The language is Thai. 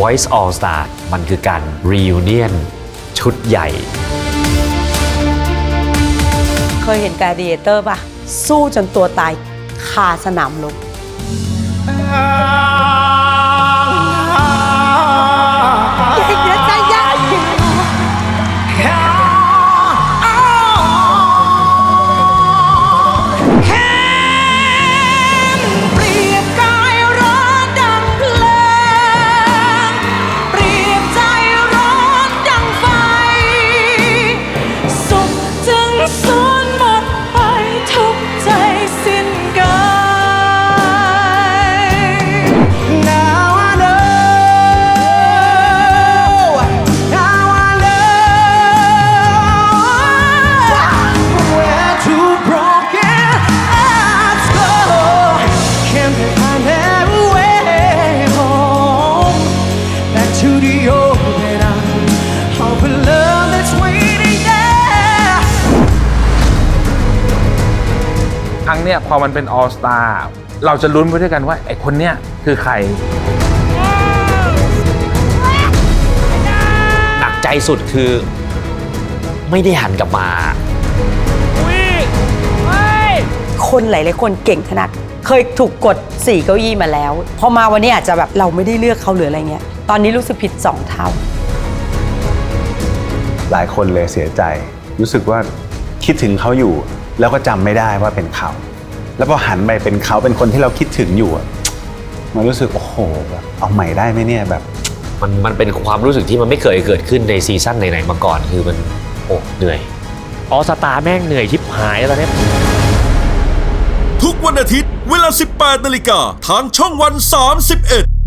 Voice All Star มันคือการ reunion ชุดใหญ่ เคยเห็นการดีเอเตอร์ป่ะ สู้จนตัวตายคาสนามรบ รั้งเนี้ยพอมันเป็น All Star เราจะลุ้นไปด้วยกันว่าไอ้คนเนี้ยคือใคร หนักใจสุดคือ ไม่ได้หันกลับมา คนหลายๆคนเก่งขนาด เคยถูกกด4เก้าอี้มาแล้ว พอมาวันนี้อาจจะแบบเราไม่ได้เลือกเขาหรืออะไรเงี้ย ตอนนี้รู้สึกผิด2เท่า หลายคนเลยเสียใจ รู้สึกว่าคิดถึงเขาอยู่ แล้วก็จำไม่ได้ว่าเป็นเขา แล้วพอหันไปเป็นเขาเป็นคนที่เราคิดถึงอยู่อะมันรู้สึกโอ้โหแบบเอาใหม่ได้ไหมเนี่ยแบบ มันมันเป็นความรู้สึกที่มันไม่เคยเกิดขึ้นในซีซั่นไหนๆมาก่อนคือมันโอ้เหนื่อยออสตาแม่งเหนื่อยชิบหายแล้วเนี่ยทุกวันอาทิตย์เวลา 18นาฬิกาทางช่องวัน 31